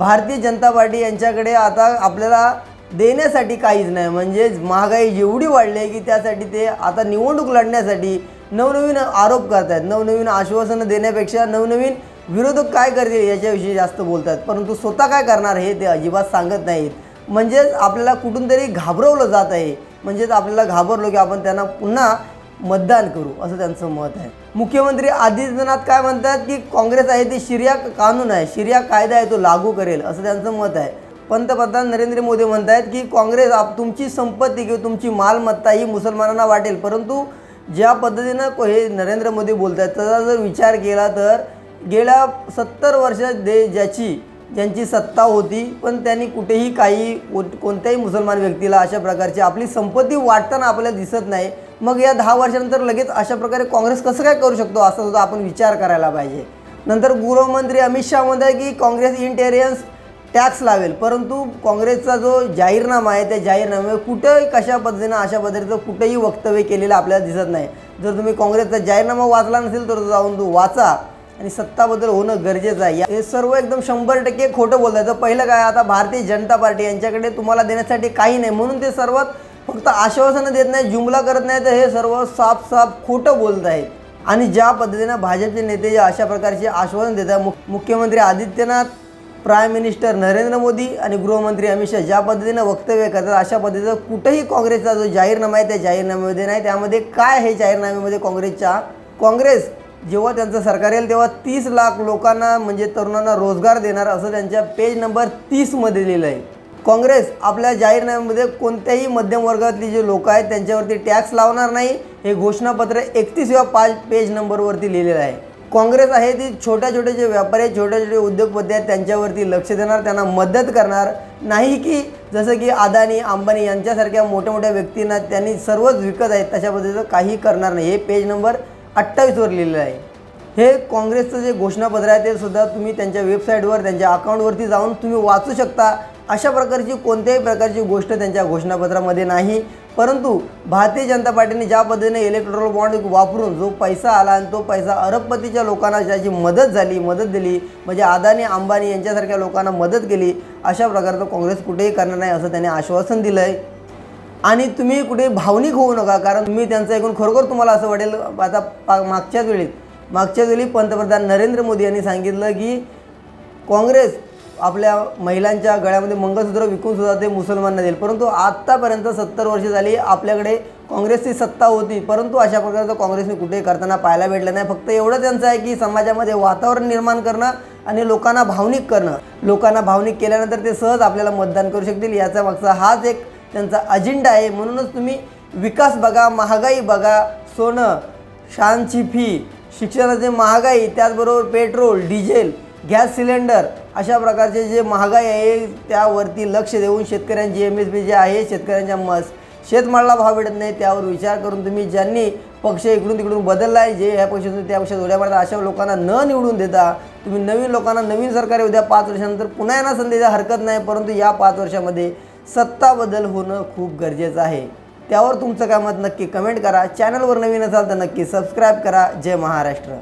Bharatiya Janata party यांच्याकडे आता आपल्याला देण्यासाठी काहीच नाही. म्हणजेच महागाई जेवढी वाढली आहे की त्यासाठी ते आता निवडणूक लढण्यासाठी नवनवीन आरोप करत आहेत नवनवीन आश्वासनं देण्यापेक्षा नवनवीन विरोधक काय करतील याच्याविषयी जास्त बोलतात परंतु स्वतः काय करणार हे ते अजिबात सांगत नाहीत. म्हणजेच आपल्याला कुठून तरी घाबरवलं जात आहे. म्हणजेच आपल्याला घाबरलो की आपण त्यांना पुन्हा मतदान करू असं त्यांचं मत आहे. मुख्यमंत्री आदित्यनाथ काय म्हणतात की काँग्रेस आहे ते शिर्या कानून आहे शिर्या कायदा आहे तो लागू करेल असं त्यांचं मत आहे. पंतप्रधान नरेंद्र मोदी म्हणत आहेत की काँग्रेस आप तुमची संपत्ती किंवा तुमची मालमत्ता ही मुसलमानांना वाटेल परंतु ज्या पद्धतीनं को- हे नरेंद्र मोदी बोलत आहेत त्याचा जर विचार केला तर गेल्या सत्तर वर्षात दे ज्याची ज्यांची सत्ता होती पण त्यांनी कुठेही काही कोणत्याही मुसलमान व्यक्तीला अशा प्रकारची आपली संपत्ती वाटताना आपल्याला दिसत नाही. मग या दहा वर्षानंतर लगेच अशा प्रकारे काँग्रेस कसं काय करू शकतो असा सुद्धा आपण विचार करायला पाहिजे. नंतर गृहमंत्री अमित शहा म्हणतात आहे की काँग्रेस इंटेरियन्स टॅक्स लावेल परंतु काँग्रेसचा जो जाहीरनामा आहे त्या जाहीरनाम्यावर कुठंही कशा पद्धतीनं अशा पद्धतीचं कुठंही वक्तव्य केलेलं आपल्याला दिसत नाही. जर तुम्ही काँग्रेसचा जाहीरनामा वाचला नसेल तर जाऊन तो वाचा आणि सत्ताबद्दल होणं गरजेचं आहे. हे सर्व एकदम शंभर टक्के खोटं बोलत आहे तर पहिलं काय आता भारतीय जनता पार्टी यांच्याकडे तुम्हाला देण्यासाठी काही नाही. म्हणून ते सर्वात फक्त आश्वासनं देत नाही जुमला करत नाही तर हे सर्व साफ साफ खोटं बोलत आहेत. आणि ज्या पद्धतीनं भाजपचे नेते जे अशा प्रकारचे आश्वासन देतात मुख मुख्यमंत्री आदित्यनाथ प्राईम मिनिस्टर नरेंद्र मोदी आणि गृहमंत्री अमित शहा ज्या पद्धतीनं वक्तव्य करतात अशा पद्धतीचं कुठंही काँग्रेसचा जो जाहीरनामा आहे त्या जाहीरनाम्यामध्ये नाही. त्यामध्ये काय आहे जाहीरनाम्यामध्ये काँग्रेसच्या? काँग्रेस जेव्हा त्यांचं सरकार येईल तेव्हा तीस लाख लोकांना म्हणजे तरुणांना रोजगार देणार असं त्यांच्या पेज नंबर तीसमध्ये लिहिलं आहे काँग्रेस आपल्या जाहीरनाम्यामध्ये कोणत्याही मध्यम वर्गातली जे लोक आहेत त्यांच्यावरती टॅक्स लावणार नाही हे घोषणापत्र एकतीसव्या पाच पेज नंबरवरती लिहिलेलं आहे. काँग्रेस आहे ती छोट्या छोटे जे व्यापारी आहेत छोटे छोटे उद्योगपती आहेत त्यांच्यावरती लक्ष देणार त्यांना मदत करणार नाही की जसं की अदानी अंबानी यांच्यासारख्या मोठ्या मोठ्या व्यक्तींना त्यांनी सर्वच विकत आहेत तशा पद्धतीचं काही करणार नाही. हे पेज नंबर अठ्ठावीसवर लिहिलेलं आहे. हे काँग्रेसचं जे घोषणापत्र आहे ते सुद्धा तुम्ही त्यांच्या वेबसाईटवर त्यांच्या अकाउंटवरती जाऊन तुम्ही वाचू शकता. अशा प्रकारची कोणत्याही प्रकारची गोष्ट त्यांच्या घोषणापत्रामध्ये नाही. परंतु भारतीय जनता पार्टीने ज्या पद्धतीने इलेक्ट्रॉल बॉन्ड वापरून जो पैसा आला आणि तो पैसा अरबपतीच्या लोकांना ज्याची मदत झाली मदत दिली म्हणजे अदानी अंबानी यांच्यासारख्या लोकांना मदत केली अशा प्रकारचं काँग्रेस कुठेही करणार नाही असं त्याने आश्वासन दिलं आहे आणि तुम्ही कुठे भावनिक होऊ नका कारण तुम्ही त्यांचं ऐकून खरोखर तुम्हाला असं वाटेल आता पा मागच्याच वेळी मागच्याच वेळी पंतप्रधान नरेंद्र मोदी यांनी सांगितलं की काँग्रेस आपल्या महिलांच्या गळ्यामध्ये मंगळसूत्र विकून सुद्धा ते मुसलमानांना देईल. परंतु आत्तापर्यंत सत्तर वर्ष झाली आपल्याकडे काँग्रेसची सत्ता होती परंतु अशा प्रकारचं काँग्रेसने कुठेही करताना पाहायला भेटलं नाही. फक्त एवढं त्यांचं आहे की समाजामध्ये वातावरण निर्माण करणं आणि लोकांना भावनिक करणं. लोकांना भावनिक केल्यानंतर ते सहज आपल्याला मतदान करू शकतील. याचा मागचा हाच एक त्यांचा अजेंडा आहे. म्हणूनच तुम्ही विकास बघा महागाई बघा सोनं शाळांची फी शिक्षणाची महागाई त्याचबरोबर पेट्रोल डिझेल गॅस सिलेंडर अशा प्रकारचे जे महागाई आहे त्यावरती लक्ष देऊन शेतकऱ्यांची एम एस पी जे आहे शेतकऱ्यांच्या मस शेतमालाला भाव भेटत नाही त्यावर विचार करून तुम्ही ज्यांनी पक्ष इकडून तिकडून बदलला आहे जे ह्या पक्षातून त्या पक्षात उड्या मारतात अशा लोकांना न निवडून देता तुम्ही नवीन लोकांना नवीन सरकार उद्या पाच वर्षानंतर पुन्हा यांना संधी द्या हरकत नाही परंतु या पाच वर्षामध्ये सत्ता बदल होणं खूप गरजेचं आहे. त्यावर तुमचं काय मत नक्की कमेंट करा. चॅनलवर नवीन असाल तर नक्की सबस्क्राईब करा. जय महाराष्ट्र.